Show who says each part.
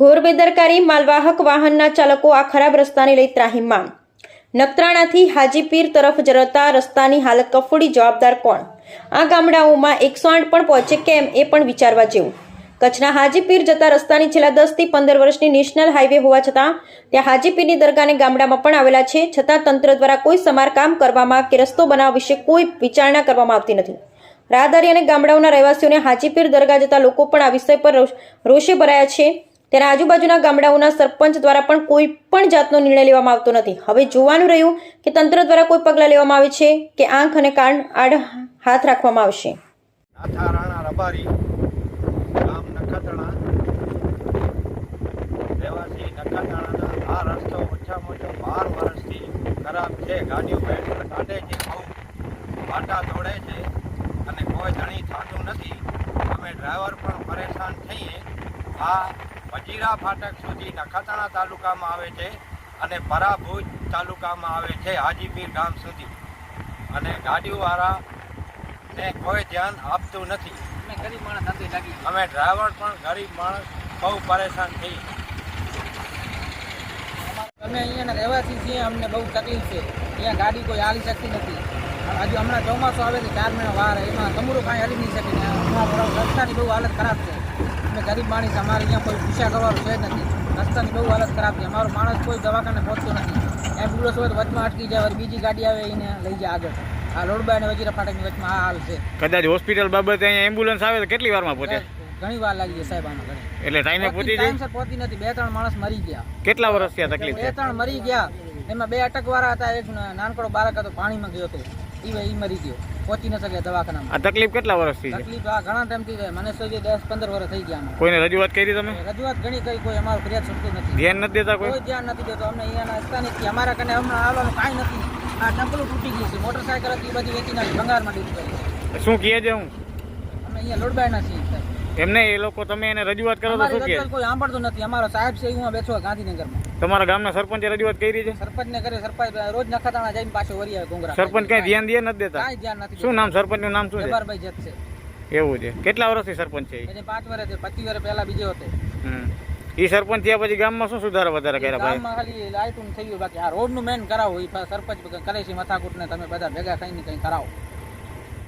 Speaker 1: ઘોર બેદરકારી, માલવાહક વાહનના ચાલકો આ ખરાબ રસ્તાને લઈ ત્રાહિમામ નખત્રાણાથી હાજીપીર તરફ જરતા રસ્તાની હાલત કફોડી જવાબદાર કોણ? આ ગામડાઓમાં એકસો આઠ પણ પહોંચે કેમ એ પણ વિચારવા જેવું. કચ્છના હાજીપીર જતા રસ્તાની છેલ્લા દસથી પંદર વર્ષની નેશનલ હાઈવે હોવા છતાં ત્યાં હાજીપીરની દરગાહને ગામડામાં પણ આવેલા છે, છતાં તંત્ર દ્વારા કોઈ સમારકામ કરવામાં કે રસ્તો બનાવવા વિશે કોઈ વિચારણા કરવામાં આવતી નથી. રાહદારી અને ગામડાઓના રહેવાસીઓને હાજીપીર દરગાહ જતા લોકો પણ આ વિષય પર રોષે ભરાયા છે. ત્યારે આજુબાજુના ગામડાઓના સરપંચ દ્વારા પણ કોઈ પણ જાતનો નિર્ણય લેવામાં આવતો નથી. હવે જોવાનું રહ્યું કે તંત્ર દ્વારા કોઈ પગલાં લેવામાં આવે છે કે આંખ અને કાન આડ હાથ રાખવામાં આવશે.
Speaker 2: આ રસ્તો ઓછો ખરાબ છે. ગાડીઓ પેટ્રોલ છે અને કોઈ ધણી નથી. અમે ડ્રાઈવર પણ પરેશાન થઈએ. આ વજીરા ફાટક સુધી નખત્રાણા તાલુકામાં આવે છે અને પરાભુજ તાલુકામાં આવે છે હાજીપીર ગામ સુધી. અને ગાડીઓવાળા ને કોઈ ધ્યાન આપતું નથી.
Speaker 3: અમે ગરીબ માણસ નથી લાગી
Speaker 2: અમે ડ્રાઈવર પણ ગરીબ માણસ બહુ પરેશાન થઈ
Speaker 3: અમે અહીંયાના રહેવાસી છીએ અમને બહુ તકલીફ છે. અહીંયા ગાડી કોઈ હાલી શકતી નથી. હજુ હમણાં ચોમાસું આવે છે ચાર મહિના વાર એમાં તમરું કાંઈ હાલી નહીં શકે રસ્તાની બહુ હાલત ખરાબ છે. અમે ગરીબ માણસ અમારે અહીંયા કોઈ પૂછા કરવાનું છે જ નથી. રસ્તાની બહુ હાલત ખરાબ છે. અમારો માણસ કોઈ દવાખાને પહોંચતો નથી. એમ્બ્યુલન્સ હોય તો વચમાં અટકી જાય બીજી ગાડી આવે એને લઈ જાય આગળ. આ લોડબા અને વજીરા ફાટકની વચમાં આ હાલ છે.
Speaker 4: કદાચ હોસ્પિટલ બાબતે અહીંયા એમ્બ્યુલન્સ આવે તો કેટલી વારમાં પહોંચે?
Speaker 3: ઘણી વાર લાગી જાય સાહેબ આમાં
Speaker 4: એટલે ટાઈમે પહોંચી જાય?
Speaker 3: પહોંચી નથી. બે ત્રણ માણસ મરી ગયા.
Speaker 4: કેટલા વર્ષ થયા તકલીફ
Speaker 3: બે ત્રણ મરી ગયા. એમાં બે અટકવાળા હતા. એક નાનકડો બાળક હતો. પાણીમાં ગયો હતો. ઈ મરી ગયો. પહોંચી ન શકે દવાખાનામાં.
Speaker 4: આ તકલીફ કેટલા વર્ષથી છે?
Speaker 3: તકલીફ આ ઘણા ટાઈમથી છે. મને સુધી દસ પંદર વર્ષ થઈ ગયા.
Speaker 4: કોઈને રજૂઆત કરી તમે?
Speaker 3: રજૂઆત ઘણી કરી કોઈ અમારું ફરિયાદ છૂટતું નથી.
Speaker 4: ધ્યાન નથી દેતા કોઈ?
Speaker 3: કોઈ ધ્યાન નથી દેતો. અમને અહીંયાના સ્થાનિક અમારા કને હમણાં આવવાનું કાંઈ નથી. આ ટપલું તૂટી ગયું છે. મોટરસાયકલ હતી બધી વેચી નાખી ભંગારમાં ડીપ કરી
Speaker 4: શું કહે છે હું?
Speaker 3: અમે અહીંયા લોડબાયના છીએ
Speaker 4: એમને એ લોકો તમે એને રજૂઆત કરો તો શું કહે?
Speaker 3: કોઈ સાંભળતું નથી. અમારો સાહેબ છે હું બેઠો ગાંધીનગરમાં.
Speaker 4: તમારા ગામના સરપંચે રજૂઆત કરી છે?
Speaker 3: સરપંચને કરે સરપંચ રોજ નખત્રાણા જઈને પાછો વરી આવે ઘોંઘરા
Speaker 4: સરપંચ કઈ ધ્યાન દે નથી દેતા?
Speaker 3: કાંઈ ધ્યાન નથી
Speaker 4: શું નામ સરપંચનું નામ શું છે?
Speaker 3: જબારભાઈ જત છે.
Speaker 4: એવું છે. કેટલા વર્ષથી સરપંચ છે?
Speaker 3: એને પાંચ વર્ષ પચીસ વર્ષ પહેલા બીજો હતો
Speaker 4: હમ. ઈ સરપંચ થયા પછી ગામમાં શું સુધારા વધારા કર્યા ભાઈ?
Speaker 3: ગામમાં ખાલી લાઇટું થયું બાકી આ રોડનું મેન કરાવો એ સરપંચ કરે છે મથાકૂટ ને તમે બધા ભેગા થઈને કંઈ કરાવો.